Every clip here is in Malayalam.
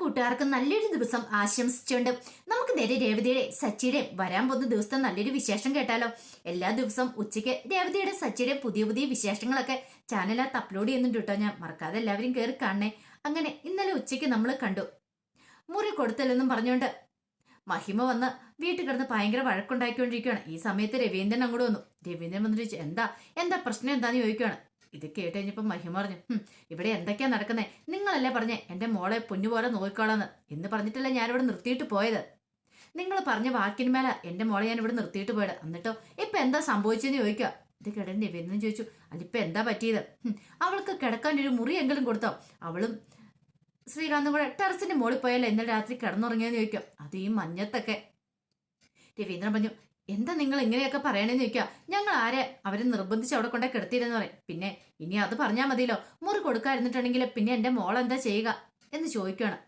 കൂട്ടുകാർക്ക് നല്ലൊരു ദിവസം ആശംസിച്ചുകൊണ്ട് നമുക്ക് നേരെ രേവതിയുടെ സച്ചിയുടെ വരാൻ പോകുന്ന ദിവസത്തെ നല്ലൊരു വിശേഷം കേട്ടാലോ? എല്ലാ ദിവസവും ഉച്ചയ്ക്ക് രേവതിയുടെ സച്ചിയുടെ പുതിയ പുതിയ വിശേഷങ്ങളൊക്കെ ചാനലകത്ത് അപ്ലോഡ് ചെയ്യുന്നുണ്ട് കേട്ടോ ഞാൻ. മറക്കാതെ എല്ലാവരും കയറി കാണണേ. അങ്ങനെ ഇന്നലെ ഉച്ചയ്ക്ക് നമ്മൾ കണ്ടു. മുറി കൊടുത്തല്ലെന്നും പറഞ്ഞുകൊണ്ട് മഹിമ വന്ന് വീട്ടിൽ കിടന്ന് ഭയങ്കര വഴക്കുണ്ടാക്കിക്കൊണ്ടിരിക്കുകയാണ്. ഈ സമയത്ത് രവീന്ദ്രൻ അങ്ങോട്ട് വന്നു. രവീന്ദ്രൻ വന്നിട്ട് എന്താ? എന്താ പ്രശ്നം? എന്താന്ന് ചോദിക്കുകയാണ് ഇത് കേട്ട് കഴിഞ്ഞപ്പോൾ മഹിമ പറഞ്ഞു ഇവിടെ എന്തൊക്കെയാ നടക്കുന്നേ? നിങ്ങളല്ലേ പറഞ്ഞേ എന്റെ മോളെ പൊന്നുപോലെ നോക്കിക്കോളാന്ന് എന്ന് പറഞ്ഞിട്ടല്ലേ ഞാനിവിടെ നിർത്തിയിട്ട് പോയത്. നിങ്ങൾ പറഞ്ഞ വാക്കിന്മേലെ എന്റെ മോളെ ഞാൻ ഇവിടെ നിർത്തിയിട്ട് പോയത്. എന്നിട്ടോ ഇപ്പൊ എന്താ സംഭവിച്ചെന്ന് ചോദിക്കുക? ഇത് കേട്ടൻ രവീന്ദ്രൻ ചോദിച്ചു അതിപ്പോൾ എന്താ പറ്റിയത്? അവൾക്ക് കിടക്കാൻ ഒരു മുറിയെങ്കിലും കൊടുത്തോ? അവളും ശ്രീകാന്തും കൂടെ ടെറസിന്റെ മോളിൽ പോയാലോ ഇന്നലെ രാത്രി കിടന്നുറങ്ങിയെന്ന് ചോദിക്കും അത് ഈ മഞ്ഞത്തൊക്കെ. രവീന്ദ്രൻ പറഞ്ഞു എന്താ നിങ്ങൾ ഇങ്ങനെയൊക്കെ പറയണേന്ന് ചോദിക്കുക. ഞങ്ങൾ ആരെ? അവരെ നിർബന്ധിച്ച് അവിടെ കൊണ്ടേ കിടത്തിയിരുന്നു പറയും. പിന്നെ ഇനി അത് പറഞ്ഞാൽ മതിയല്ലോ. മുറി കൊടുക്കാതിരുന്നിട്ടുണ്ടെങ്കിൽ പിന്നെ എന്റെ മോൾ എന്താ ചെയ്യുക എന്ന് ചോദിക്കുകയാണ്.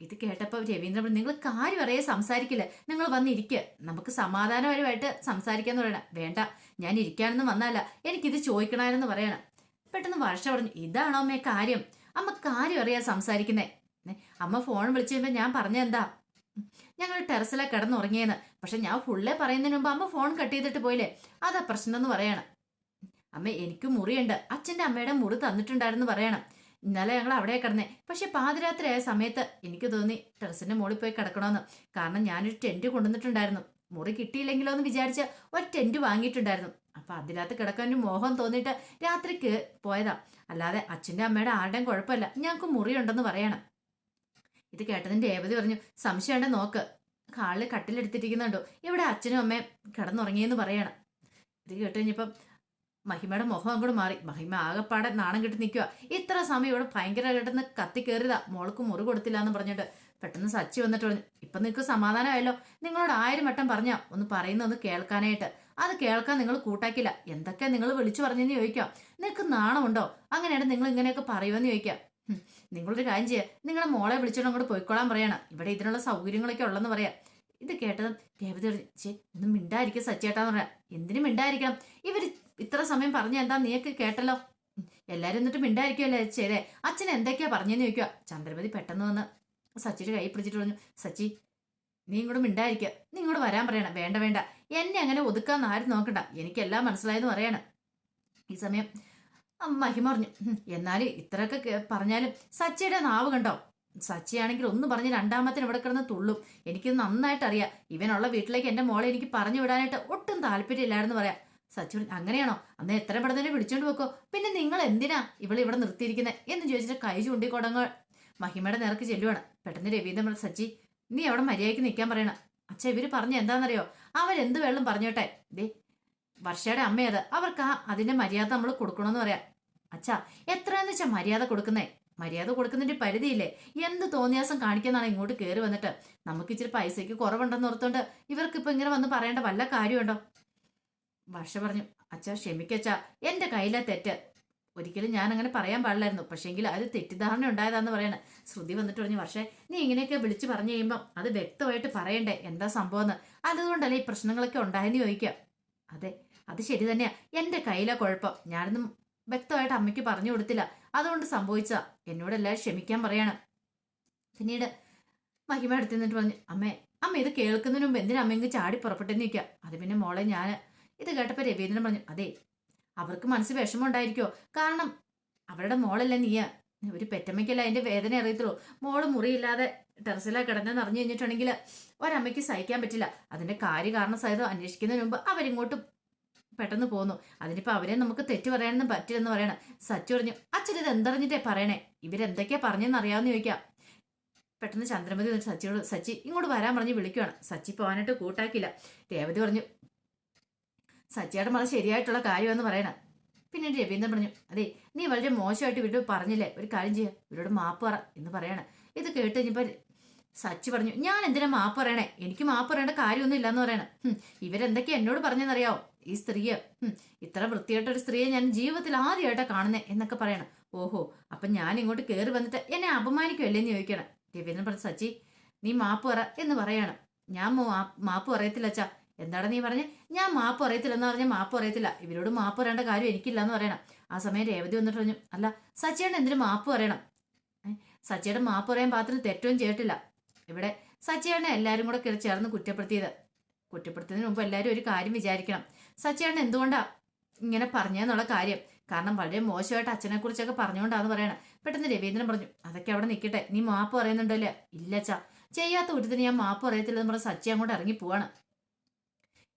ഇത് കേട്ടപ്പോൾ രവീന്ദ്രൻ നിങ്ങൾ കാര്യം അറിയെ സംസാരിക്കില്ല? നിങ്ങൾ വന്നിരിക്കുക നമുക്ക് സമാധാനപരമായിട്ട് സംസാരിക്കാന്ന് പറയണം. വേണ്ട. ഞാൻ ഇരിക്കാനൊന്നും വന്നല്ല എനിക്കിത് ചോദിക്കണമായിരുന്നു പറയണം. പെട്ടെന്ന് വർഷ പറഞ്ഞു ഇതാണോ അമ്മേ കാര്യം? അമ്മ കാര്യം അറിയാൻ സംസാരിക്കുന്നേ. അമ്മ ഫോൺ വിളിച്ചു കഴിയുമ്പോൾ ഞാൻ പറഞ്ഞെന്താ ഞങ്ങൾ ടെറസിലെ കിടന്നുറങ്ങിയെന്ന്. പക്ഷെ ഞാൻ ഫുള്ളേ പറയുന്നതിന് മുമ്പ് അമ്മ ഫോൺ കട്ട് ചെയ്തിട്ട് പോയില്ലേ? അതാ പ്രശ്നം എന്ന് പറയണം. അമ്മ എനിക്ക് മുറിയുണ്ട്. അച്ഛന്റെ അമ്മയുടെ മുറി തന്നിട്ടുണ്ടായിരുന്നു പറയണം. ഇന്നലെ ഞങ്ങൾ അവിടെ കിടന്നേ. പക്ഷെ പാതിരാത്രി ആയ സമയത്ത് എനിക്ക് തോന്നി ടെറസിന്റെ മുകളിൽ പോയി കിടക്കണമെന്ന് കാരണം ഞാനൊരു ടെന്റ് കൊണ്ടുവന്നിട്ടുണ്ടായിരുന്നു. മുറി കിട്ടിയില്ലെങ്കിലോ എന്ന് വിചാരിച്ച് ഒരു ടെന്റ് വാങ്ങിയിട്ടുണ്ടായിരുന്നു. അപ്പൊ അതിനകത്ത് കിടക്കാൻ ഒരു മോഹം തോന്നിയിട്ട് രാത്രിക്ക് പോയതാ. അല്ലാതെ അച്ഛന്റെ അമ്മയുടെ ആരുടെയും കുഴപ്പമില്ല. ഞങ്ങൾക്ക് മുറിയുണ്ടെന്ന് പറയണം. ഇത് കേട്ടതിന്റെ രേവതി പറഞ്ഞു സംശയമുണ്ടെ നോക്ക്. കാളിൽ കട്ടിലെടുത്തിരിക്കുന്നുണ്ടോ? ഇവിടെ അച്ഛനും അമ്മയും കിടന്നുറങ്ങിയെന്ന് പറയണം. ഇത് കേട്ട് കഴിഞ്ഞപ്പം മഹിമയുടെ മുഖം അങ്ങോട്ട് മാറി. മഹിമ ആകെപ്പാടെ നാണം കെട്ടി നിൽക്കുക ഇത്ര സമയം ഇവിടെ ഭയങ്കര കിടന്ന് കത്തി കയറിയതാ മോൾക്ക് മുറി കൊടുത്തില്ല എന്ന് പറഞ്ഞിട്ട് പെട്ടെന്ന് സച്ചി വന്നിട്ട് പറഞ്ഞു ഇപ്പൊ നിങ്ങൾക്ക് സമാധാനമായല്ലോ. നിങ്ങളോട് ആയിരം വട്ടം പറഞ്ഞാ ഒന്ന് പറയുന്ന ഒന്ന് കേൾക്കാനായിട്ട്. അത് കേൾക്കാൻ നിങ്ങൾ കൂട്ടാക്കില്ല. എന്തൊക്കെ നിങ്ങൾ വിളിച്ചു പറഞ്ഞെന്ന് ചോദിക്കാം. നിങ്ങൾക്ക് നാണമുണ്ടോ? അങ്ങനെയാണ് നിങ്ങൾ ഇങ്ങനെയൊക്കെ പറയുമെന്ന് ചോദിക്കാം. നിങ്ങളൊരു കാര്യം ചെയ്യുക നിങ്ങളെ മോളെ വിളിച്ചോണ്ട് അങ്ങോട്ട് പോയിക്കോളാൻ പറയണം. ഇവിടെ ഇതിനുള്ള സൗകര്യങ്ങളൊക്കെ ഉള്ളെന്ന് പറയാം. ഇത് കേട്ടതും പറഞ്ഞു, ചേ ഒന്നും മിണ്ടായിരിക്കും സച്ചേട്ടാന്ന് പറയാം. എന്തിനും മിണ്ടായിരിക്കണം? ഇവർ ഇത്ര സമയം പറഞ്ഞ എന്താ നീയൊക്കെ കേട്ടല്ലോ? എല്ലാവരും എന്നിട്ട് മിണ്ടായിരിക്കുമല്ലേ ചേരെ? അച്ഛൻ എന്തൊക്കെയാ പറഞ്ഞെന്ന് ചോദിക്കുക ചന്ദ്രമതി പെട്ടെന്ന് വന്ന് സച്ചിയുടെ കൈ പിടിച്ചിട്ട് പറഞ്ഞു സച്ചി നീ ഇങ്ങോട്ട് മിണ്ടായിരിക്കുക നീ ഇങ്ങോട്ട് വരാൻ പറയണം. വേണ്ട വേണ്ട. എന്നെ അങ്ങനെ ഒതുക്കാന്ന് ആരും നോക്കണ്ട. എനിക്കെല്ലാം മനസ്സിലായെന്ന് പറയണം. ഈ സമയം മഹിമ പറഞ്ഞു "ഉം, എന്നാലും ഇത്രയൊക്കെ പറഞ്ഞാലും സച്ചിയുടെ നാവ് കണ്ടോ? സച്ചിയാണെങ്കിൽ ഒന്ന് പറഞ്ഞ് രണ്ടാമത്തിന് ഇവിടെ കിടന്ന് തുള്ളും. എനിക്ക് നന്നായിട്ട് അറിയാം ഇവനുള്ള വീട്ടിലേക്ക് എന്റെ മോളെ എനിക്ക് പറഞ്ഞു വിടാനായിട്ട് ഒട്ടും താല്പര്യമില്ലായിരുന്നു പറയാം. സച്ചു അങ്ങനെയാണോ? അന്ന് എത്ര പെടുന്നതിനെ വിളിച്ചോണ്ട് വെക്കോ പിന്നെ നിങ്ങൾ എന്തിനാ ഇവിടെ ഇവിടെ നിർത്തിയിരിക്കുന്നത് എന്ന് ചോദിച്ചിട്ട് കൈ ചൂണ്ടി കൊടങ്ങ് മഹിമയുടെ നേർക്ക് ചെല്ലുവാണ്. പെട്ടെന്ന് രവീന്ദ്രൻ സച്ചി നീ അവിടെ മര്യാദയ്ക്ക് നിൽക്കാൻ പറയണം. അച്ഛ ഇവർ പറഞ്ഞ എന്താണെന്നറിയോ അവരെന്ത് വെള്ളം പറഞ്ഞോട്ടെ. ദേ വർഷയുടെ അമ്മയത് അവർക്ക് ആ അതിന്റെ മര്യാദ നമ്മൾ കൊടുക്കണമെന്ന് പറയാം. അച്ഛാ എത്രയെന്ന് വെച്ചാ മര്യാദ കൊടുക്കുന്നേ? മര്യാദ കൊടുക്കുന്നതിന്റെ പരിധിയില്ലേ? എന്ത് തോന്നിയാസം കാണിക്കുന്നതാണ് ഇങ്ങോട്ട് കയറി വന്നിട്ട്? നമുക്ക് ഇച്ചിരി പൈസയ്ക്ക് കുറവുണ്ടെന്ന് ഓർത്തോണ്ട് ഇവർക്ക് ഇപ്പൊ ഇങ്ങനെ വന്ന് പറയേണ്ട വല്ല കാര്യമുണ്ടോ? വർഷ പറഞ്ഞു അച്ഛാ ക്ഷമിക്കച്ചാ എന്റെ കയ്യിലെ തെറ്റ്. ഒരിക്കലും ഞാൻ അങ്ങനെ പറയാൻ പാടില്ലായിരുന്നു. പക്ഷേങ്കിൽ അത് തെറ്റിദ്ധാരണ ഉണ്ടായതാന്ന് പറയണ. ശ്രുതി വന്നിട്ട് പറഞ്ഞു പക്ഷേ നീ ഇങ്ങനെയൊക്കെ വിളിച്ചു പറഞ്ഞു കഴിയുമ്പോൾ അത് വ്യക്തമായിട്ട് പറയണ്ടേ? എന്താ സംഭവം എന്ന് അതുകൊണ്ടല്ലേ ഈ പ്രശ്നങ്ങളൊക്കെ ഉണ്ടായെന്ന് ചോദിക്കാം. അതെ അത് ശരി തന്നെയാ. എന്റെ കയ്യിലെ കുഴപ്പം. ഞാനൊന്നും വ്യക്തമായിട്ട് അമ്മയ്ക്ക് പറഞ്ഞു കൊടുത്തില്ല. അതുകൊണ്ട് സംഭവിച്ച എന്നോട് എല്ലാവരും ക്ഷമിക്കാൻ പറയണം. പിന്നീട് മഹിമ അടുത്ത് നിന്നിട്ട് പറഞ്ഞു അമ്മേ അമ്മ ഇത് കേൾക്കുന്നതിന് മുമ്പ് എന്തിനാ അമ്മ ഇങ്ങനെ ചാടി പുറപ്പെട്ടെന്ന് നിൽക്കുക അത് പിന്നെ മോളെ ഞാൻ ഇത് കേട്ടപ്പോൾ രവീന്ദ്രൻ പറഞ്ഞു അതെ അവർക്ക് മനസ്സ് വിഷമമുണ്ടായിരിക്കോ? കാരണം അവരുടെ മോളല്ല നീയ. ഒരു പെറ്റമ്മയ്ക്കല്ല അതിന്റെ വേദന അറിയത്തുള്ളൂ. മോൾ മുറിയില്ലാതെ ടെറസിലാ കിടന്നെന്ന് അറിഞ്ഞു കഴിഞ്ഞിട്ടുണ്ടെങ്കിൽ ഒരമ്മയ്ക്ക് സഹിക്കാൻ പറ്റില്ല. അതിന്റെ കാര്യകാരണ സഹിതം അന്വേഷിക്കുന്നതിന് മുമ്പ് അവരിങ്ങോട്ട് പെട്ടെന്ന് പോന്നു. അതിനിപ്പോ അവരെ നമുക്ക് തെറ്റ് പറയാനൊന്നും പറ്റില്ലെന്ന് പറയണം. സച്ചു പറഞ്ഞു അച്ഛൻ ഇത് എന്തറിഞ്ഞിട്ടേ പറയണേ? ഇവരെന്തൊക്കെയാ പറഞ്ഞെന്ന് അറിയാമെന്ന് ചോദിക്കാം. പെട്ടെന്ന് ചന്ദ്രമതി വന്നിട്ട് സച്ചിയോട് സച്ചി ഇങ്ങോട്ട് വരാൻ പറഞ്ഞ് വിളിക്കുവാണ്. സച്ചി പോകാനായിട്ട് കൂട്ടാക്കില്ല. രേവതി പറഞ്ഞു സച്ചിയുടെ മത ശരിയായിട്ടുള്ള കാര്യമെന്ന് പറയണം. പിന്നെ രവീന്ദ്രൻ പറഞ്ഞു അതെ നീ വളരെ മോശമായിട്ട് ഇവരോട് പറഞ്ഞില്ലേ? ഒരു കാര്യം ചെയ്യുക ഇവരോട് മാപ്പ് പറ എന്ന് പറയണം. ഇത് കേട്ട് കഴിഞ്ഞപ്പോൾ സച്ചി പറഞ്ഞു ഞാൻ എന്തിനാ മാപ്പ് പറയണേ? എനിക്ക് മാപ്പ് പറയേണ്ട കാര്യമൊന്നും ഇല്ലെന്ന് പറയണം. ഇവരെന്തൊക്കെയാ എന്നോട് പറഞ്ഞെന്നറിയാവോ ഈ സ്ത്രീയെ ഇത്ര വൃത്തിയായിട്ടൊരു സ്ത്രീയെ ഞാൻ ജീവിതത്തിൽ ആദ്യമായിട്ടാ കാണുന്നത് എന്നൊക്കെ പറയണം. ഓഹോ അപ്പൊ ഞാൻ ഇങ്ങോട്ട് കയറി വന്നിട്ട് എന്നെ അപമാനിക്കുമല്ലേ എന്ന് ചോദിക്കണം. രവീന്ദ്രൻ പറഞ്ഞു സച്ചി നീ മാപ്പ് പറ എന്ന് പറയണം. ഞാൻ മാപ്പ് പറയത്തില്ല അച്ഛാ. എന്താണ് നീ പറഞ്ഞേ? ഞാൻ മാപ്പ് പറയത്തില്ല എന്ന് പറഞ്ഞാൽ മാപ്പ് പറയത്തില്ല. ഇവരോട് മാപ്പ് പറയേണ്ട കാര്യം എനിക്കില്ല എന്ന് പറയണം. ആ സമയം രേവതി വന്നിട്ട് പറഞ്ഞു അല്ല സച്ചിയാണ് എന്തിനു മാപ്പ് പറയണം? സച്ചിയുടെ മാപ്പ് പറയാൻ പാത്രം തെറ്റൊന്നും ചെയ്തിട്ടില്ല. ഇവിടെ സച്ചിയാണ് എല്ലാവരും കൂടെ ചേർന്ന് കുറ്റപ്പെടുത്തിയത്. കുറ്റപ്പെടുത്തുന്നതിന് മുമ്പ് എല്ലാവരും ഒരു കാര്യം വിചാരിക്കണം. സച്ചിയാണ് എന്തുകൊണ്ടാ ഇങ്ങനെ പറഞ്ഞെന്നുള്ള കാര്യം? കാരണം വളരെ മോശമായിട്ട് അച്ഛനെ കുറിച്ചൊക്കെ പറഞ്ഞുകൊണ്ടാന്ന് പറയണം. പെട്ടെന്ന് രവീന്ദ്രൻ പറഞ്ഞു അതൊക്കെ അവിടെ നിൽക്കട്ടെ നീ മാപ്പ് പറയുന്നുണ്ടല്ലേ? ഇല്ല അച്ഛാ. ചെയ്യാത്ത ഒരുത്തിന് ഞാൻ മാപ്പ് പറയത്തില്ലെന്ന് പറഞ്ഞ് സച്ചി അങ്ങോട്ട് ഇറങ്ങി പോവാണ്.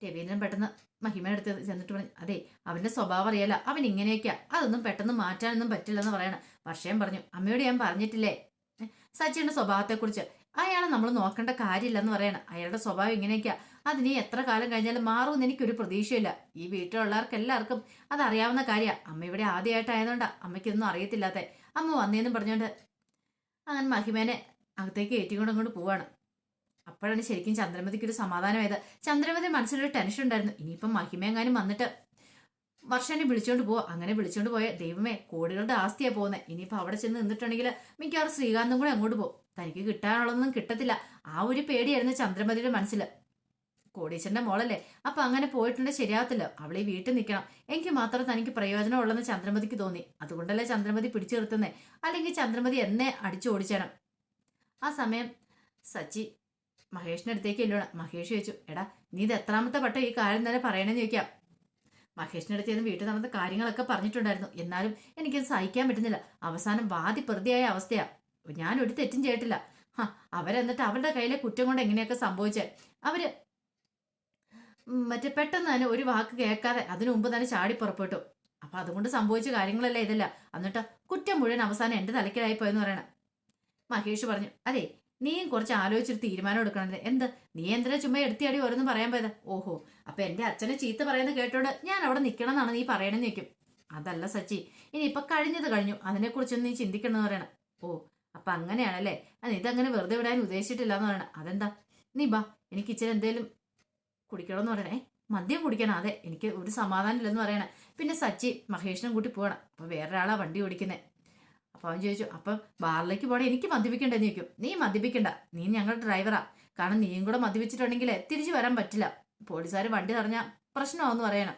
രവീന്ദ്രൻ പെട്ടെന്ന് മഹിമയുടെ അടുത്ത് ചെന്നിട്ട് പറഞ്ഞു അതെ അവന്റെ സ്വഭാവം അറിയാല അവൻ ഇങ്ങനെയൊക്കെയാ. അതൊന്നും പെട്ടെന്ന് മാറ്റാനൊന്നും പറ്റില്ലെന്ന് പറയണം. വർഷയും പറഞ്ഞു അമ്മയോട് ഞാൻ പറഞ്ഞിട്ടില്ലേ? സച്ചിയുടെ സ്വഭാവത്തെക്കുറിച്ച് അയാളെ നമ്മൾ നോക്കേണ്ട കാര്യമില്ലെന്ന് പറയണം. അയാളുടെ സ്വഭാവം ഇങ്ങനെയൊക്കെയാ. അതിനി എത്ര കാലം കഴിഞ്ഞാലും മാറുമെന്ന് എനിക്കൊരു പ്രതീക്ഷയില്ല. ഈ വീട്ടിലുള്ളവർക്ക് എല്ലാവർക്കും അതറിയാവുന്ന കാര്യമാണ് അമ്മ ഇവിടെ ആദ്യമായിട്ടായതുകൊണ്ടാ അമ്മയ്ക്കൊന്നും അറിയത്തില്ലാത്ത. അമ്മ വന്നേന്നും പറഞ്ഞുകൊണ്ട് അങ്ങനെ മഹിമേനെ അകത്തേക്ക് ഏറ്റിക്കൊണ്ട് അങ്ങോട്ട് പോവാണ്. അപ്പോഴാണ് ശരിക്കും ചന്ദ്രമതിക്ക് ഒരു സമാധാനമായത്. ചന്ദ്രമതി മനസ്സിലൊരു ടെൻഷൻ ഉണ്ടായിരുന്നു. ഇനിയിപ്പം മഹിമയെങ്ങാനും വന്നിട്ട് വർഷനെ വിളിച്ചോണ്ട് പോവാ. അങ്ങനെ വിളിച്ചോണ്ട് പോയ ദൈവമേ കോടികളുടെ ആസ്തിയാ പോകുന്നത് ഇനിയിപ്പോൾ അവിടെ ചെന്ന് നിന്നിട്ടുണ്ടെങ്കിൽ മിക്കവാറും ശ്രീകാന്തും കൂടെ അങ്ങോട്ട് പോകും. തനിക്ക് കിട്ടാനുള്ളതൊന്നും കിട്ടത്തില്ല. ആ ഒരു പേടിയായിരുന്നു ചന്ദ്രമതിയുടെ മനസ്സിൽ കോടീശ്വരന്റെ മോളല്ലേ? അപ്പൊ അങ്ങനെ പോയിട്ടുണ്ടെങ്കിൽ ശരിയാവത്തില്ല. അവളീ വീട്ടിൽ നിൽക്കണം എനിക്ക് മാത്രം തനിക്ക് പ്രയോജനം ഉള്ളെന്ന് ചന്ദ്രമതിക്ക് തോന്നി. അതുകൊണ്ടല്ലേ ചന്ദ്രമതി പിടിച്ചു നിർത്തുന്നേ? അല്ലെങ്കിൽ ചന്ദ്രമതി എന്നെ അടിച്ചു ഓടിച്ചേണം. ആ സമയം സച്ചി മഹേഷിന്റെ അടുത്തേക്ക് എല്ലോണം മഹേഷ് ചോദിച്ചു എടാ നീ ഇത് എത്രാമത്തെ വട്ടം ഈ കാര്യം തന്നെ പറയണമെന്ന് ചോദിക്കാം. മഹേഷിന്റെ അടുത്ത് ചെന്ന് വീട്ടിൽ നടന്ന കാര്യങ്ങളൊക്കെ പറഞ്ഞിട്ടുണ്ടായിരുന്നു. എന്നാലും എനിക്കത് സഹിക്കാൻ പറ്റുന്നില്ല. അവസാനം വാതി പ്രതിയായ അവസ്ഥയാ. ഒരു തെറ്റും ചെയ്തിട്ടില്ല. ഹ, അവരെന്നിട്ട് അവരുടെ കയ്യിലെ കുറ്റം കൊണ്ട് എങ്ങനെയൊക്കെ സംഭവിച്ചേ? അവർ മറ്റേ പെട്ടെന്ന് തന്നെ ഒരു വാക്ക് കേൾക്കാതെ അതിനു മുമ്പ് തന്നെ ചാടി പുറപ്പെട്ടു. അപ്പൊ അതുകൊണ്ട് സംഭവിച്ച കാര്യങ്ങളല്ല ഇതല്ല. എന്നിട്ട് കുറ്റം മുഴുവൻ അവസാനം എന്റെ തലക്കിലായി പോയെന്ന് പറയണം. മഹേഷ് പറഞ്ഞു അതെ നീയും കുറച്ച് ആലോചിച്ചൊരു തീരുമാനം എടുക്കണത് എന്ത്? നീ എന്തിനാ ചുമ്മാ എടുത്തിയാടി ഓരോന്ന് പറയാൻ പോയത്? ഓഹോ അപ്പൊ എന്റെ അച്ഛനെ ചീത്ത പറയുന്നത് കേട്ടോണ്ട് ഞാൻ അവിടെ നിൽക്കണം എന്നാണ് നീ പറയണെന്ന് വെക്കും അതല്ല സച്ചി ഇനി ഇപ്പൊ കഴിഞ്ഞത് കഴിഞ്ഞു. അതിനെക്കുറിച്ചൊന്നും നീ ചിന്തിക്കണമെന്ന് പറയണം. ഓ അപ്പൊ അങ്ങനെയാണല്ലേ? അത് ഇതങ്ങനെ വെറുതെ വിടാൻ ഉദ്ദേശിച്ചിട്ടില്ല എന്ന് പറയണം. അതെന്താ? നീ ബാ എനിക്ക് ഇച്ചിരി എന്തേലും കുടിക്കണമെന്ന് പറയണേ. മദ്യം കുടിക്കണം അതെ. എനിക്ക് ഒരു സമാധാനം ഇല്ലെന്ന് പറയണേ. പിന്നെ സച്ചി മഹേഷിനും കൂട്ടി പോകണം. അപ്പൊ വേറൊരാളാ വണ്ടി ഓടിക്കുന്നത് അപ്പൊ അവൻ ചോദിച്ചു അപ്പം ബാറിലേക്ക് പോകണേ എനിക്ക് മദ്യപിക്കണ്ടെന്ന് ചോദിക്കും. നീ മദ്യപിക്കണ്ട. നീ ഞങ്ങളുടെ ഡ്രൈവറാ. കാരണം നീയും കൂടെ മദ്യപിച്ചിട്ടുണ്ടെങ്കിൽ തിരിച്ചു വരാൻ പറ്റില്ല. പോലീസുകാർ വണ്ടി തടഞ്ഞാൽ പ്രശ്നമാവെന്ന് പറയണം.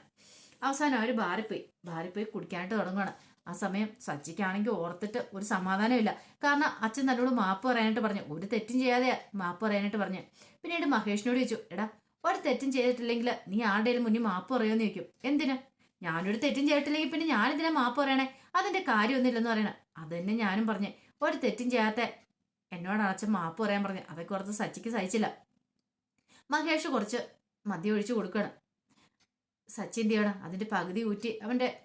അവസാനം അവർ ബാറിൽ പോയി ബാറിൽ പോയി കുടിക്കാനായിട്ട് തുടങ്ങുകയാണ് ആ സമയം സച്ചിക്കാണെങ്കിൽ ഓർത്തിട്ട് ഒരു സമാധാനമില്ല. കാരണം അച്ഛൻ തന്നോട് മാപ്പ് പറയാനായിട്ട് പറഞ്ഞു. ഒരു തെറ്റും ചെയ്യാതെ മാപ്പ് പറയാനായിട്ട് പറഞ്ഞു. പിന്നീട് മഹേഷിനോട് ചോദിച്ചു എടാ ഒരു തെറ്റും ചെയ്തിട്ടില്ലെങ്കിൽ നീ ആരുടെയും മുന്നിൽ മാപ്പ് പറയുമെന്ന് ചോദിക്കും. എന്തിനാ? ഞാനൊരു തെറ്റും ചെയ്തിട്ടില്ലെങ്കിൽ പിന്നെ ഞാനെന്തിനാ മാപ്പ് പറയണേ? അതിന്റെ കാര്യമൊന്നുമില്ലെന്ന് പറയണേ. അത് തന്നെ ഞാനും പറഞ്ഞു. ഒരു തെറ്റും ചെയ്യാത്ത എന്നോട് അച്ഛൻ മാപ്പ് പറയാൻ പറഞ്ഞു. അതൊക്കെ കുറച്ച് സച്ചിക്ക് സഹിച്ചില്ല. മഹേഷ് കുറച്ച് മദ്യം ഒഴിച്ചു കൊടുക്കണം സച്ചിൻ എന്ത് ചെയ്യണം? അതിന്റെ പകുതി ഊറ്റി അവന്റെ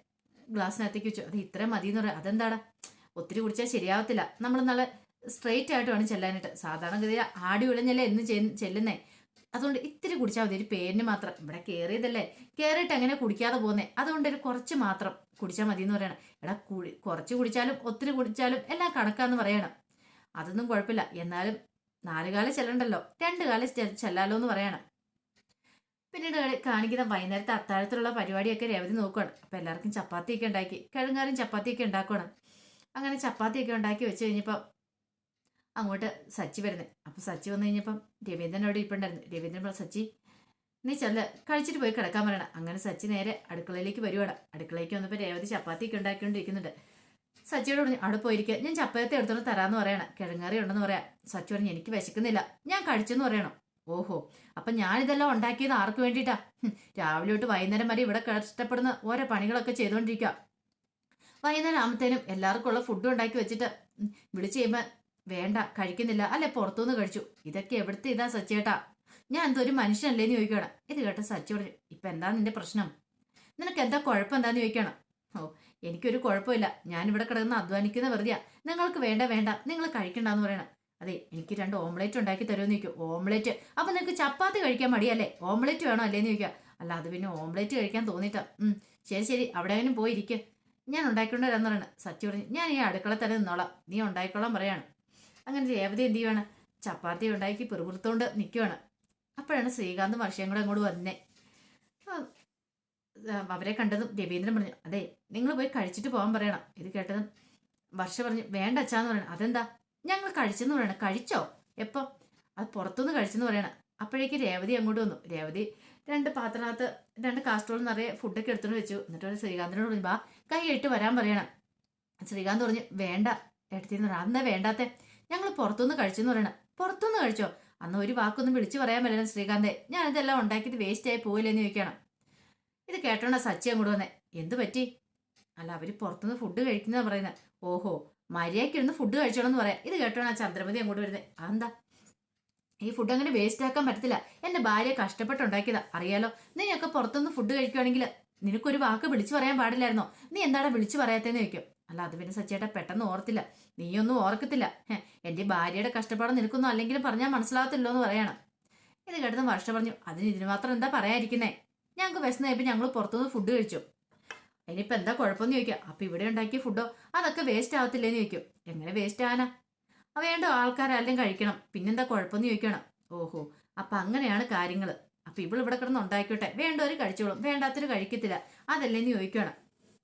ഗ്ലാസ്സിനകത്തേക്ക് വെച്ചു. അത് ഇത്രയും മതി എന്ന് പറയാം. അതെന്താടാ ഒത്തിരി കുടിച്ചാൽ ശരിയാവത്തില്ല. നമ്മൾ നല്ല സ്ട്രെയിറ്റ് ആയിട്ട് വേണം ചെല്ലാനായിട്ട്. സാധാരണഗതിയിൽ ആടി വിളഞ്ഞല്ലേ എന്ന് ചെല്ലുന്നേ? അതുകൊണ്ട് ഇത്തിരി കുടിച്ചാൽ മതി. ഒരു പേരിന് മാത്രം. ഇവിടെ കയറിയതല്ലേ കയറിയിട്ട് അങ്ങനെ കുടിക്കാതെ പോകുന്നേ അതുകൊണ്ട് ഒരു കുറച്ച് മാത്രം കുടിച്ചാൽ മതി എന്ന് പറയണം. എടാ കുടി കുറച്ച് കുടിച്ചാലും ഒത്തിരി കുടിച്ചാലും എല്ലാം കണക്കാന്ന് പറയണം. അതൊന്നും കുഴപ്പമില്ല. എന്നാലും നാല് കാലം ചെല്ലണ്ടല്ലോ. രണ്ട് കാലം ചെല്ലാലോ എന്ന് പറയണം. പിന്നീട് കാണിക്കുന്ന വൈകുന്നേരത്തെ അത്താഴത്തിലുള്ള പരിപാടിയൊക്കെ രവതി നോക്കുകയാണ് അപ്പം എല്ലാവർക്കും ചപ്പാത്തിയൊക്കെ ഉണ്ടാക്കി കിഴങ്ങാരും ചപ്പാത്തിയൊക്കെ ഉണ്ടാക്കണം അങ്ങനെ ചപ്പാത്തിയൊക്കെ ഉണ്ടാക്കി വെച്ച് കഴിഞ്ഞപ്പോൾ അങ്ങോട്ട് സച്ചി വരുന്നത്. അപ്പം സച്ചി വന്നു കഴിഞ്ഞപ്പം രവീന്ദ്രൻ അവിടെ ഇരിപ്പുണ്ടായിരുന്നു. രവീന്ദ്രൻ പറഞ്ഞു സച്ചി നീ ചെല്ല. കഴിച്ചിട്ട് പോയി കിടക്കാൻ പറയണം. അങ്ങനെ സച്ചി നേരെ അടുക്കളയിലേക്ക് വരുവാണ്. അടുക്കളയിലേക്ക് വന്നപ്പോൾ രേവതി ചപ്പാത്തിയൊക്കെ ഉണ്ടാക്കിക്കൊണ്ടിരിക്കുന്നുണ്ട്. സച്ചിയോട് പറഞ്ഞു അവിടെ പോയിരിക്കുക ഞാൻ ചപ്പാത്തി എടുത്തോണ്ട് തരാമെന്ന് പറയണം. കിഴങ്ങറി ഉണ്ടെന്ന് പറയാം. സച്ചി പറഞ്ഞു എനിക്ക് വിശക്കുന്നില്ല. ഞാൻ കഴിച്ചെന്ന് പറയണം. ഓഹോ. അപ്പം ഞാനിതെല്ലാം ഉണ്ടാക്കിയത് ആർക്ക് വേണ്ടിയിട്ടാ? രാവിലെ തൊട്ട് വൈകുന്നേരം വരെ ഇവിടെ കഷ്ടപ്പെടുന്ന ഓരോ പണികളൊക്കെ ചെയ്തുകൊണ്ടിരിക്കുക വൈകുന്നേരം ആകുമ്പത്തേനും എല്ലാവർക്കും ഉള്ള ഫുഡ് ഉണ്ടാക്കി വെച്ചിട്ട് വിളിച്ചു കഴിയുമ്പോൾ വേണ്ട കഴിക്കുന്നില്ല. അല്ലെ പുറത്തുനിന്ന് കഴിച്ചു. ഇതൊക്കെ എവിടുത്തെ ഇതാ സച്ചേട്ടാ? ഞാൻ എന്തോ ഒരു മനുഷ്യനല്ലേന്ന് ചോദിക്കണം ഇത് കേട്ട സച്ചി പറഞ്ഞു ഇപ്പൊ എന്താ നിന്റെ പ്രശ്നം? നിനക്ക് എന്താ കുഴപ്പം എന്താന്ന് ചോദിക്കണം ഓ എനിക്കൊരു കുഴപ്പമില്ല. ഞാൻ ഇവിടെ കിടന്ന് അധ്വാനിക്കുന്ന വെറുതെയാ. നിങ്ങൾക്ക് വേണ്ട വേണ്ട. നിങ്ങൾ കഴിക്കണ്ടെന്ന് പറയണം. അതെ എനിക്ക് രണ്ട് ഓംലേറ്റ് ഉണ്ടാക്കി തരുമെന്ന് ചോദിക്കും. ഓംലേറ്റ്? അപ്പൊ നിനക്ക് ചപ്പാത്തി കഴിക്കാൻ മടിയല്ലേ? ഓംലേറ്റ് വേണോ അല്ലേന്ന് ചോദിക്കുക. അല്ല അത് പിന്നെ ഓംലേറ്റ് കഴിക്കാൻ തോന്നിട്ടാ ശരി ശരി. അവിടെ പോയിരിക്കെ ഞാൻ ഉണ്ടാക്കിക്കൊണ്ടുവരാന്ന് പറയണം. സച്ചി പറഞ്ഞു ഞാൻ ഈ അടുക്കള തന്നെ നിന്നോളാം. നീ ഉണ്ടാക്കിക്കോളാൻ പറയാണ്. അങ്ങനെ രേവതി എന്ത് ചെയ്യുവാണ്? ചപ്പാത്തി ഉണ്ടാക്കി പെറുപുറത്തോണ്ട് നിൽക്കുവാണ് അപ്പോഴാണ് ശ്രീകാന്ത് വർഷയും കൂടെ അങ്ങോട്ട് വന്നേ. അവരെ കണ്ടതും രവീന്ദ്രൻ പറഞ്ഞു അതെ നിങ്ങൾ പോയി കഴിച്ചിട്ട് പോകാൻ പറയണം. ഇത് കേട്ടതും വർഷ പറഞ്ഞു വേണ്ട അച്ഛാന്ന് പറയണം. അതെന്താ? ഞങ്ങൾ കഴിച്ചെന്ന് പറയണം. കഴിച്ചോ? എപ്പം? അത് പുറത്തുനിന്ന് കഴിച്ചെന്ന് പറയണം. അപ്പോഴേക്ക് രേവതി അങ്ങോട്ട് വന്നു. രേവതി രണ്ട് പാത്രത്തിനകത്ത് രണ്ട് കാസ്ട്രോൾ നിറയെ ഫുഡൊക്കെ എടുത്തുകൊണ്ട് വെച്ചു. എന്നിട്ട് ഒരു ശ്രീകാന്തിനോട് പറഞ്ഞു വാ കൈ ഇട്ട് വരാൻ പറയണം. ശ്രീകാന്ത് പറഞ്ഞു വേണ്ട എടുത്തിരുന്നു അതെന്താ വേണ്ടാത്തെ? ഞങ്ങൾ പുറത്തുനിന്ന് കഴിച്ചെന്ന് പറയണം. പുറത്തുനിന്ന് കഴിച്ചോ? അന്ന് ഒരു വാക്കൊന്നും വിളിച്ചു പറയാൻ പറ്റില്ല ശ്രീകാന്തെ. ഞാൻ ഇതെല്ലാം ഉണ്ടാക്കിയത് വേസ്റ്റ് ആയി പോയില്ലെന്ന് ചോദിക്കണം. ഇത് കേട്ടോണ്ട സച്ചി അങ്ങോട്ട് വന്നേ. എന്ത് പറ്റി? അല്ല അവർ പുറത്തുനിന്ന് ഫുഡ് കഴിക്കുന്ന പറയുന്നത് ഓഹോ മര്യാദയ്ക്ക് ഇരുന്ന് ഫുഡ് കഴിച്ചോളെന്ന് പറയാം. ഇത് കേട്ടോണ ചന്ദ്രമതി അങ്ങോട്ട് വരുന്നത് അതെന്താ? ഈ ഫുഡ് അങ്ങനെ വേസ്റ്റ് ആക്കാൻ പറ്റത്തില്ല. എന്റെ ഭാര്യ കഷ്ടപ്പെട്ടുണ്ടാക്കിയതാ. അറിയാലോ? നീയൊക്കെ പുറത്തുനിന്ന് ഫുഡ് കഴിക്കുവാണെങ്കിൽ നിനക്കൊരു വാക്ക് വിളിച്ചു പറയാൻ പാടില്ലായിരുന്നോ? നീ എന്താണ് വിളിച്ചു പറയാത്തേന്ന് ചോദിക്കും. അല്ല അത് പിന്നെ സച്ചേട്ടാ പെട്ടെന്ന് ഓർത്തില്ല. നീയൊന്നും ഓർക്കത്തില്ല. എന്റെ ഭാര്യയുടെ കഷ്ടപ്പാട് നിനക്കൊന്നും അല്ലെങ്കിലും പറഞ്ഞാൽ മനസ്സിലാകത്തില്ലോ എന്ന് പറയണം. ഇത് കേട്ടതും വർഷ പറഞ്ഞു അതിന് ഇതിന് മാത്രം എന്താ പറയാതിരിക്കുന്നേ? ഞങ്ങൾക്ക് വിശന്നായപ്പോൾ ഞങ്ങൾ പുറത്തുനിന്ന് ഫുഡ് കഴിച്ചു. ഇനിയിപ്പോൾ എന്താ കുഴപ്പമെന്ന് ചോദിക്കാം. അപ്പം ഇവിടെ ഉണ്ടാക്കിയ ഫുഡോ അതൊക്കെ വേസ്റ്റ് ആവത്തില്ലേന്ന് ചോദിക്കും. എങ്ങനെ വേസ്റ്റ് ആവാനാ? വേണ്ട ആൾക്കാരെല്ലാം കഴിക്കണം. പിന്നെന്താ കുഴപ്പമെന്ന് ചോദിക്കണം. ഓഹോ അപ്പം അങ്ങനെയാണ് കാര്യങ്ങൾ അപ്പം ഇവൾ ഇവിടെ കിടന്ന് ഉണ്ടാക്കിയോട്ടെ വേണ്ടവർ കഴിച്ചോളും. വേണ്ടാത്തവർ കഴിക്കത്തില്ല. അതല്ലേന്ന് ചോദിക്കണം.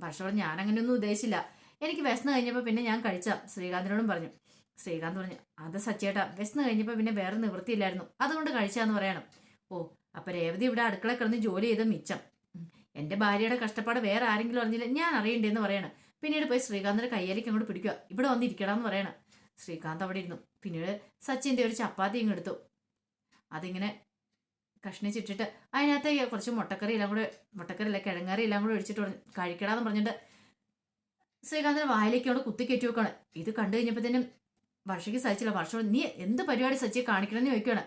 വർഷം ഞാനങ്ങനെയൊന്നും ഉദ്ദേശിച്ചില്ല. എനിക്ക് വിശന്ന് കഴിഞ്ഞപ്പോൾ പിന്നെ ഞാൻ കഴിച്ച ശ്രീകാന്തിനോടും പറഞ്ഞു. ശ്രീകാന്ത് പറഞ്ഞു അത് സച്ചേട്ടാ വിശന്ന് കഴിഞ്ഞപ്പോൾ പിന്നെ വേറെ നിവൃത്തിയില്ലായിരുന്നു. അതുകൊണ്ട് കഴിച്ചാന്ന് പറയണം. ഓ അപ്പൊ രേവതി ഇവിടെ അടുക്കള കിടന്ന് ജോലി ചെയ്ത മിച്ചം. എന്റെ ഭാര്യയുടെ കഷ്ടപ്പാട് വേറെ ആരെങ്കിലും അറിഞ്ഞില്ല ഞാൻ അറിയണ്ടേന്ന് പറയണം. പിന്നീട് പോയി ശ്രീകാന്തിന്റെ കയ്യിലേക്ക് അങ്ങോട്ട് പിടിക്കുക. ഇവിടെ വന്നിരിക്കണമെന്ന് പറയണം. ശ്രീകാന്ത് അവിടെ ഇരുന്നു. പിന്നീട് സച്ചിന്റെ ഒരു ചപ്പാത്തി ഇങ്ങ് എടുത്തു. അതിങ്ങനെ കഷ്ണിച്ചിട്ടിട്ട് അതിനകത്ത് കുറച്ച് മുട്ടക്കറി എല്ലാം കൂടെ മുട്ടക്കറി അല്ല കിഴങ്ങറി എല്ലാം കൂടെ ഒഴിച്ചിട്ട് പറഞ്ഞു കഴിക്കടാന്ന് പറഞ്ഞിട്ട് ശ്രീകാന്തിന്റെ വായിലേക്ക് അവിടെ കുത്തി കയറ്റി വെക്കാണ്. ഇത് കണ്ടു കഴിഞ്ഞപ്പോഴത്തേനും വർഷയ്ക്ക് സഹിച്ചില്ല. വർഷം നീ എന്ത് പരിപാടി സച്ചിയെ കാണിക്കണമെന്ന് ചോദിക്കുകയാണ്.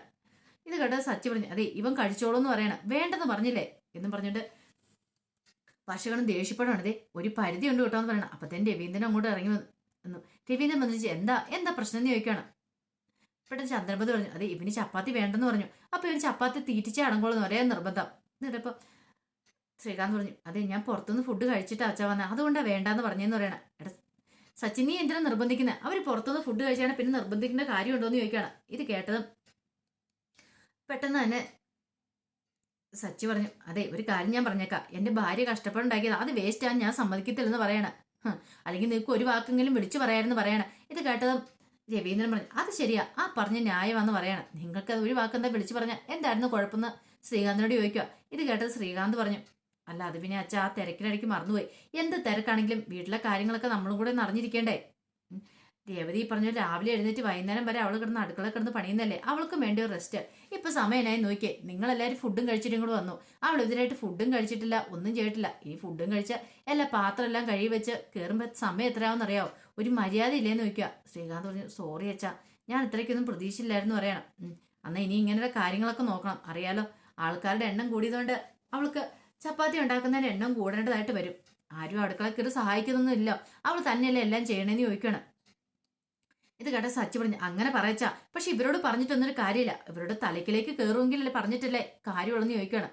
ഇത് കേട്ടത് സച്ചി പറഞ്ഞു അതെ ഇവൻ കഴിച്ചോളൂ എന്ന് പറയണം. വേണ്ടെന്ന് പറഞ്ഞില്ലേ? എന്നും പറഞ്ഞിട്ട് വർഷകളും ദേഷ്യപ്പെടാണ് അതെ ഒരു പരിധി ഉണ്ട് കേട്ടോ എന്ന് പറയണം. അപ്പത്തേനും രവീന്ദ്രൻ അങ്ങോട്ട് ഇറങ്ങി വന്നു രവീന്ദ്രൻ വന്നിട്ട് എന്താ എന്താ പ്രശ്നം എന്ന് ചോദിക്കുകയാണ്. പെട്ടെന്ന് ചന്ദ്രപതി പറഞ്ഞു അതെ ഇവന് ചപ്പാത്തി വേണ്ടെന്ന് പറഞ്ഞു. അപ്പൊ ഇവന് ചപ്പാത്തി തീറ്റിച്ച് അടങ്ങോളെന്ന് പറയാൻ നിർബന്ധം. എന്നിട്ടിപ്പോ ശ്രീകാന്ത് പറഞ്ഞു അതെ ഞാൻ പുറത്തുനിന്ന് ഫുഡ് കഴിച്ചിട്ട് അച്ഛ വന്നത് അതുകൊണ്ടാണ് വേണ്ടാന്ന് പറഞ്ഞെന്ന് പറയണം. എടാ സച്ചിൻ നീ എന്തിനാ നിർബന്ധിക്കുന്നത് അവർ പുറത്തുനിന്ന് ഫുഡ് കഴിച്ചാണ് പിന്നെ നിർബന്ധിക്കേണ്ട കാര്യമുണ്ടോയെന്ന് ചോദിക്കുകയാണ്. ഇത് കേട്ടതും പെട്ടെന്ന് തന്നെ സച്ചി പറഞ്ഞു അതെ ഒരു കാര്യം ഞാൻ പറഞ്ഞേക്കാം. എന്റെ ഭാര്യ കഷ്ടപ്പെടുണ്ടാക്കിയത് അത് വേസ്റ്റ് ആണ് ഞാൻ സമ്മതിക്കത്തില്ലെന്ന് പറയണ. അല്ലെങ്കിൽ നിങ്ങൾക്ക് ഒരു വാക്കെങ്കിലും വിളിച്ചു പറയാമെന്ന് പറയണ. ഇത് കേട്ടതും രവീന്ദ്രൻ പറഞ്ഞു അത് ശരിയാ. ആ പറഞ്ഞ ന്യായമാണെന്ന് പറയണം. നിങ്ങൾക്ക് അത് ഒരു വാക്കെന്താ വിളിച്ചു പറഞ്ഞാൽ എന്തായിരുന്നു കുഴപ്പമെന്ന് ശ്രീകാന്തിനോട് ചോദിക്കുക. ഇത് കേട്ടത് ശ്രീകാന്ത് പറഞ്ഞു അല്ല അത് പിന്നെ അച്ഛ ആ തിരക്കിനിടയ്ക്ക് മറന്നുപോയി. എന്ത് തിരക്കാണെങ്കിലും വീട്ടിലെ കാര്യങ്ങളൊക്കെ നമ്മളും കൂടെ നിറഞ്ഞിരിക്കേണ്ടേ. രേവതി പറഞ്ഞു രാവിലെ എഴുന്നേറ്റ് വൈകുന്നേരം വരെ അവൾ കിടന്ന് അടുക്കള കിടന്ന് പണിയുന്നല്ലേ അവൾക്കും വേണ്ടി ഒരു റെസ്റ്റ് ഇപ്പൊ സമയനായി നോക്കിയേ നിങ്ങൾ എല്ലാവരും ഫുഡും കഴിച്ചിട്ടും കൂടെ വന്നു. അവൾ ഇതിനായിട്ട് ഫുഡും കഴിച്ചിട്ടില്ല ഒന്നും ചെയ്തിട്ടില്ല. ഈ ഫുഡും കഴിച്ച എല്ലാ പാത്രം എല്ലാം കഴുകി വെച്ച് കയറുമ്പോൾ സമയം എത്രയാവെന്ന് അറിയാവോ? ഒരു മര്യാദ ഇല്ലേന്ന് നോക്കുക ശ്രീകാന്ത് പറഞ്ഞു സോറി അച്ഛാ ഞാൻ ഇത്രയ്ക്കൊന്നും പ്രതീക്ഷിച്ചില്ലായിരുന്നു പറയണം. അന്ന് ഇനി ഇങ്ങനെയുള്ള കാര്യങ്ങളൊക്കെ നോക്കണം. അറിയാലോ ആൾക്കാരുടെ എണ്ണം കൂടിയതുകൊണ്ട് അവൾക്ക് ചപ്പാത്തി ഉണ്ടാക്കുന്നതിന് എണ്ണം കൂടേണ്ടതായിട്ട് വരും. ആരും അടുക്കള കയറി സഹായിക്കുന്നൊന്നും ഇല്ല അവൾ തന്നെയല്ലേ എല്ലാം ചെയ്യണേന്ന് ചോദിക്കണം. ഇത് കേട്ട സച്ചി പറഞ്ഞു അങ്ങനെ പറയച്ചാ. പക്ഷെ ഇവരോട് പറഞ്ഞിട്ടൊന്നൊരു കാര്യമില്ല. ഇവരുടെ തലക്കിലേക്ക് കയറുമെങ്കിലല്ലേ പറഞ്ഞിട്ടല്ലേ കാര്യമുള്ളെന്ന് ചോദിക്കണം.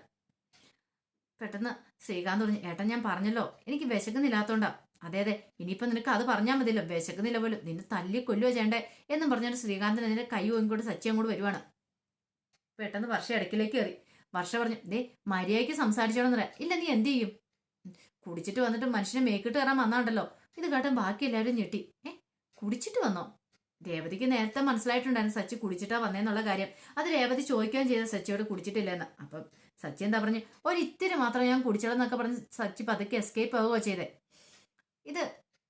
പെട്ടെന്ന് ശ്രീകാന്ത് പറഞ്ഞു ഏട്ടൻ ഞാൻ പറഞ്ഞല്ലോ. എനിക്ക് വിശക്കുന്നില്ലാത്തോണ്ടാ. അതെ അതെ. ഇനിയിപ്പോ നിനക്ക് അത് പറഞ്ഞാൽ മതിയല്ലോ. വിശക്കുന്നില്ല പോലും. നിന്നെ തല്ലി കൊല്ലുക ചെയ്യണ്ടേ. എന്നും പറഞ്ഞാൽ ശ്രീകാന്തിന് അതിന്റെ കൈ ഓങ്ങിക്കൊണ്ട് സച്ചി അങ്ങോട്ട് വരുവാണ്. പെട്ടെന്ന് വർഷം ഇടയ്ക്കിലേക്ക് കയറി. വർഷ പറഞ്ഞു ദേ മര്യാദയ്ക്ക് സംസാരിച്ചോളെന്ന് പറയാം. ഇല്ല നീ എന്ത് ചെയ്യും? കുടിച്ചിട്ട് വന്നിട്ട് മനുഷ്യനെ മേക്കിട്ട് കയറാൻ വന്നാണ്ടല്ലോ. ഇത് കേട്ടാൻ ബാക്കി എല്ലാവരും ഞെട്ടി. ഏ കുടിച്ചിട്ട് വന്നോ? രേവതിക്ക് നേരത്തെ മനസ്സിലായിട്ടുണ്ടായിരുന്നു സച്ചി കുടിച്ചിട്ടാ വന്നേന്നുള്ള കാര്യം. അത് രേവതി ചോദിക്കുകയും ചെയ്ത സച്ചിയോട് കുടിച്ചിട്ടില്ലെന്ന്. അപ്പം സച്ചി എന്താ പറഞ്ഞു ഒരിത്തിരി മാത്രം ഞാൻ കുടിച്ചോളെന്നൊക്കെ പറഞ്ഞ് സച്ചി പതുക്കെ എസ്കേപ്പ് ആവുകയോ ചെയ്തേ. ഇത്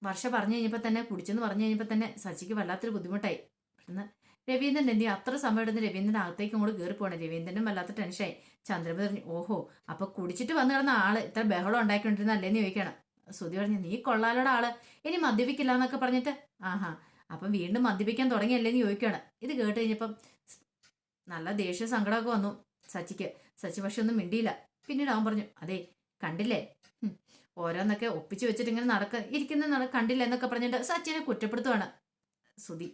വർഷ പറഞ്ഞു കഴിഞ്ഞപ്പോൾ തന്നെ കുടിച്ചെന്ന് പറഞ്ഞു കഴിഞ്ഞപ്പോൾ തന്നെ സച്ചിക്ക് വല്ലാത്തൊരു ബുദ്ധിമുട്ടായി. പെട്ടെന്ന് രവീന്ദ്രൻ എന്തി അത്ര സമയം എടുത്ത് രവീന്ദ്രൻ അകത്തേക്ക് ഇങ്ങോട്ട് കയറി പോകണം രവീന്ദ്രനും വല്ലാത്ത ടെൻഷനായി ചന്ദ്രബി പറഞ്ഞു ഓഹോ അപ്പൊ കുടിച്ചിട്ട് വന്നു കിടന്ന ആൾ ഇത്ര ബഹളം ഉണ്ടാക്കിക്കൊണ്ടിരുന്ന അല്ലേന്ന് ചോദിക്കണം സുതി പറഞ്ഞു നീ കൊള്ളാലോടെ ആൾ. ഇനി മദ്യപിക്കില്ല എന്നൊക്കെ പറഞ്ഞിട്ട്. ആഹാ അപ്പം വീണ്ടും മദ്യപിക്കാൻ തുടങ്ങിയല്ലേന്ന് ചോദിക്കുകയാണ്. ഇത് കേട്ട് കഴിഞ്ഞപ്പം നല്ല ദേഷ്യ സങ്കടമൊക്കെ വന്നു സച്ചിക്ക്. സച്ചി പക്ഷെ ഒന്നും മിണ്ടിയില്ല. പിന്നീട് അവൻ പറഞ്ഞു അതെ കണ്ടില്ലേ? ഓരോന്നൊക്കെ ഒപ്പിച്ചു വെച്ചിട്ട് ഇങ്ങനെ നടക്ക ഇരിക്കുന്ന കണ്ടില്ല എന്നൊക്കെ പറഞ്ഞിട്ട് സച്ചിനെ കുറ്റപ്പെടുത്തുവാണ് സുധി.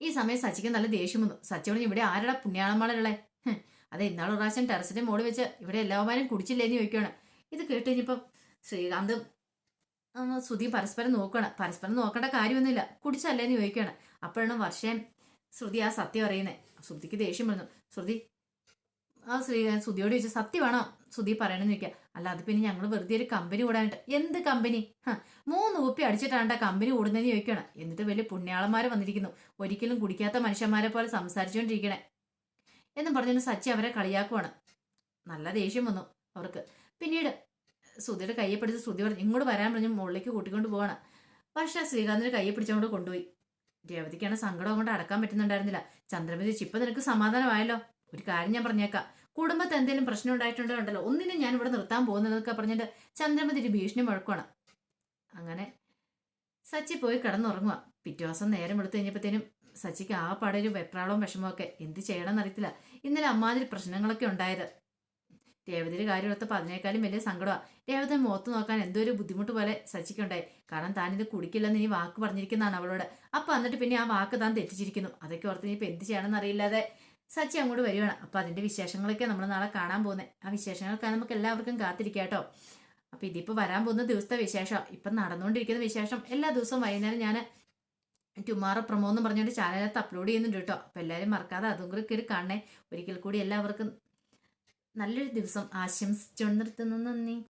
ഈ സമയം സച്ചിക്ക് നല്ല ദേഷ്യം വന്നു. സച്ചോട് ഇവിടെ ആരുടെ പുണ്യാളന്മാരുള്ളേ? അതെ ഇന്നാളെ പ്രാവശ്യം ടെറസിന്റെ മോൾ വെച്ച് ഇവിടെ എല്ലാവരും കുടിച്ചില്ലേന്ന് ചോദിക്കുകയാണ് ഇത് കേട്ട് കഴിഞ്ഞപ്പം ശ്രീകാന്ത് സുധി പരസ്പരം നോക്കുകയാണ് പരസ്പരം നോക്കേണ്ട കാര്യമൊന്നുമില്ല. കുടിച്ചല്ലേന്ന് ചോദിക്കുകയാണ് അപ്പോഴാണ് വർഷം ശ്രുതി ആ സത്യം അറിയുന്നത് ശ്രുതിക്ക് ദേഷ്യം വന്നു. ശ്രുതി ആ ശ്രീ ശ്രുതിയോട് ചോദിച്ചു സത്യമാണോ ശ്രുതി പറയണമെന്ന് ചോദിക്കുക അല്ല അത് പിന്നെ ഞങ്ങൾ വെറുതെ ഒരു കമ്പനി ഓടാനായിട്ട് എന്ത് കമ്പനി? മൂന്ന് കുപ്പി അടിച്ചിട്ടാണ് കമ്പനി കൂടുന്നതെന്ന് ചോദിക്കണം. എന്നിട്ട് വലിയ പുണ്യാളന്മാർ വന്നിരിക്കുന്നു. ഒരിക്കലും കുടിക്കാത്ത മനുഷ്യന്മാരെ പോലെ സംസാരിച്ചുകൊണ്ടിരിക്കണേ എന്നും പറഞ്ഞു സച്ചി അവരെ കളിയാക്കുവാണ്. നല്ല ദേഷ്യം വന്നു അവർക്ക്. പിന്നീട് സുധിയുടെ കയ്യെ പിടിച്ച് സുധി പറഞ്ഞു ഇങ്ങോട്ട് വരാൻ പറഞ്ഞു മുകളിലേക്ക് കൂട്ടിക്കൊണ്ട് പോവാണ്. പക്ഷെ ശ്രീകാന്തിന് കയ്യെ പിടിച്ചുകൊണ്ട് കൊണ്ടുപോയി. രേവതിക്കാണ് സങ്കടം കൊണ്ട് അടക്കാൻ പറ്റുന്നുണ്ടായിരുന്നില്ല. ചന്ദ്രമതി ചിപ്പ നിനക്ക് സമാധാനമായല്ലോ. ഒരു കാര്യം ഞാൻ പറഞ്ഞേക്കാം. കുടുംബത്ത് എന്തെങ്കിലും പ്രശ്നം ഉണ്ടായിട്ടുണ്ടോ ഉണ്ടല്ലോ? ഒന്നിനും ഞാൻ ഇവിടെ നിർത്താൻ പോകുന്നതൊക്കെ പറഞ്ഞിട്ട് ചന്ദ്രമതി ഒരു ഭീഷണി മുഴക്കണം അങ്ങനെ സച്ചി പോയി കിടന്നുറങ്ങുക പിറ്റേ ദിവസം നേരം എടുത്തു കഴിഞ്ഞപ്പോഴത്തേനും സച്ചിക്ക് ആ പടരും വെപ്രാളവും വിഷമവും ഒക്കെ. എന്ത് ചെയ്യണമെന്ന് അറിയത്തില്ല ഇന്നലെ അമ്മാതിരി പ്രശ്നങ്ങളൊക്കെ ഉണ്ടായത്. രേവതിയുടെ കാര്യം എടുത്തപ്പോൾ അതിനേക്കാളും വലിയ സങ്കടമാണ് രേവതി മുഖത്ത് നോക്കാൻ എന്തോ ഒരു ബുദ്ധിമുട്ട് പോലെ സച്ചിക്കുണ്ടായി. കാരണം താൻ ഇത് കുടിക്കില്ലെന്ന് ഇനി വാക്ക് പറഞ്ഞിരിക്കുന്നതാണ് അവളോട്. അപ്പൊ എന്നിട്ട് പിന്നെ ആ വാക്ക് താൻ തെറ്റിച്ചിരിക്കുന്നു. അതൊക്കെ ഓർത്ത് ഇനിയിപ്പോൾ എന്ത് ചെയ്യണമെന്ന് അറിയില്ലാതെ സച്ചി അങ്ങോട്ട് വരികയാണ്. അപ്പോൾ അതിന്റെ വിശേഷങ്ങളൊക്കെ നമ്മൾ നാളെ കാണാൻ പോകുന്നത് ആ വിശേഷങ്ങൾക്കാണ് നമുക്ക് എല്ലാവർക്കും കാത്തിരിക്കാം കേട്ടോ. അപ്പോൾ ഇതിപ്പോൾ വരാൻ പോകുന്ന ദിവസത്തെ വിശേഷം ഇപ്പം നടന്നുകൊണ്ടിരിക്കുന്ന വിശേഷം എല്ലാ ദിവസവും വൈകുന്നേരം ഞാൻ ടുമാറോ പ്രൊമോ എന്ന് പറഞ്ഞുകൊണ്ട് ചാനലകത്ത് അപ്ലോഡ് ചെയ്യുന്നുണ്ട് കേട്ടോ. അപ്പോൾ എല്ലാവരും മറക്കാതെ അതും കൂടി കയറി കാണണേ. ഒരിക്കൽ കൂടി എല്ലാവർക്കും നല്ലൊരു ദിവസം ആശംസിച്ചുകൊണ്ട് നിർത്തുന്നു. നന്ദി.